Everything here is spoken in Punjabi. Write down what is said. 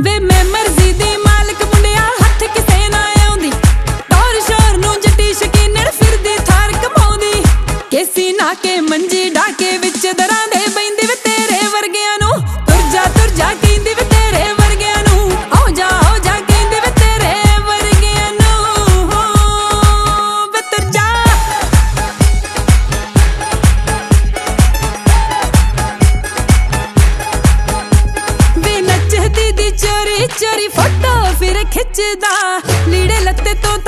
ਵੇ ਮੈਂ ਮਰਜ਼ੀ ਦੀ ਮਾਲਕ, ਮੁੰਡਿਆ ਹੱਥ ਕਿਸੇ ਨਾ ਆਉਂਦੀ। ਟੌਰ ਸ਼ੋਰ ਨੂੰ ਜੱਟੀ ਸ਼ਕੀਨੜ ਫਿਰਦੀ, ਥਾਰ ਕਮਾਉਂਦੀ। ਕੇਸੀ ਨਾ ਕੇ ਮੰਜੀ ਡਾਕੇ ਵਿੱਚ ਦਰਾਂ ਦੇ ਬੈਂਦੀ ਚੋਰੀ ਚੋਰੀ ਫੋਟੋ ਫਿਰ ਖਿੱਚਦਾ ਲੀੜੇ ਲੱਤੇ ਤੋਂ